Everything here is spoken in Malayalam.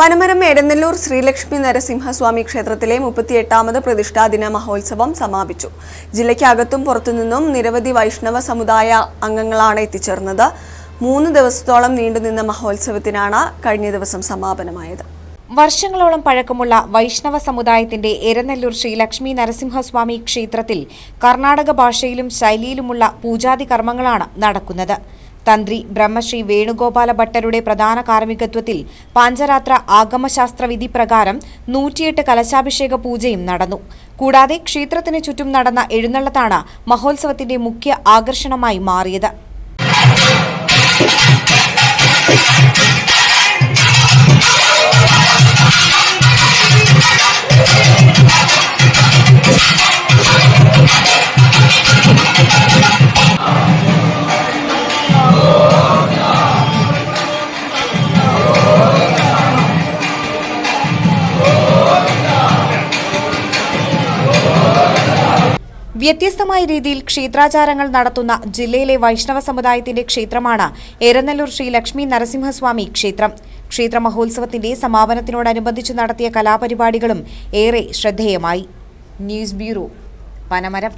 പനമരം എടനെല്ലൂർ ശ്രീലക്ഷ്മി നരസിംഹസ്വാമി ക്ഷേത്രത്തിലെ മുപ്പത്തിയെട്ടാമത് പ്രതിഷ്ഠാദിന മഹോത്സവം സമാപിച്ചു. ജില്ലയ്ക്കകത്തും പുറത്തുനിന്നും നിരവധി വൈഷ്ണവ സമുദായ അംഗങ്ങളാണ് എത്തിച്ചേർന്നത്. മൂന്ന് ദിവസത്തോളം നീണ്ടുനിന്ന മഹോത്സവത്തിനാണ് കഴിഞ്ഞ ദിവസം സമാപനമായത്. വർഷങ്ങളോളം പഴക്കമുള്ള വൈഷ്ണവ സമുദായത്തിന്റെ എരനെല്ലൂർ ശ്രീ ലക്ഷ്മി നരസിംഹസ്വാമി ക്ഷേത്രത്തിൽ കർണാടക ഭാഷയിലും ശൈലിയിലുമുള്ള പൂജാതി കർമ്മങ്ങളാണ് നടക്കുന്നത്. തന്ത്രി ബ്രഹ്മശ്രീ വേണുഗോപാല ഭട്ടരുടെ പ്രധാന കാർമ്മികത്വത്തിൽ പാഞ്ചരാത്ര ആഗമശാസ്ത്ര വിധി പ്രകാരം നൂറ്റിയെട്ട് കലശാഭിഷേക പൂജയും നടന്നു. കൂടാതെ ക്ഷേത്രത്തിന് ചുറ്റും നടന്ന എഴുന്നള്ളത്താണ് മഹോത്സവത്തിന്റെ മുഖ്യ ആകർഷണമായി മാറിയത്. വ്യത്യസ്തമായ രീതിയിൽ ക്ഷേത്രാചാരങ്ങൾ നടത്തുന്ന ജില്ലയിലെ വൈഷ്ണവ സമുദായത്തിന്റെ ക്ഷേത്രമാണ് എരനല്ലൂർ ശ്രീ ലക്ഷ്മി നരസിംഹസ്വാമി ക്ഷേത്രം. ക്ഷേത്ര മഹോത്സവത്തിന്റെ സമാപനത്തിനോടനുബന്ധിച്ച് നടത്തിയ കലാപരിപാടികളും ഏറെ ശ്രദ്ധേയമായി. News bureau Panamaram.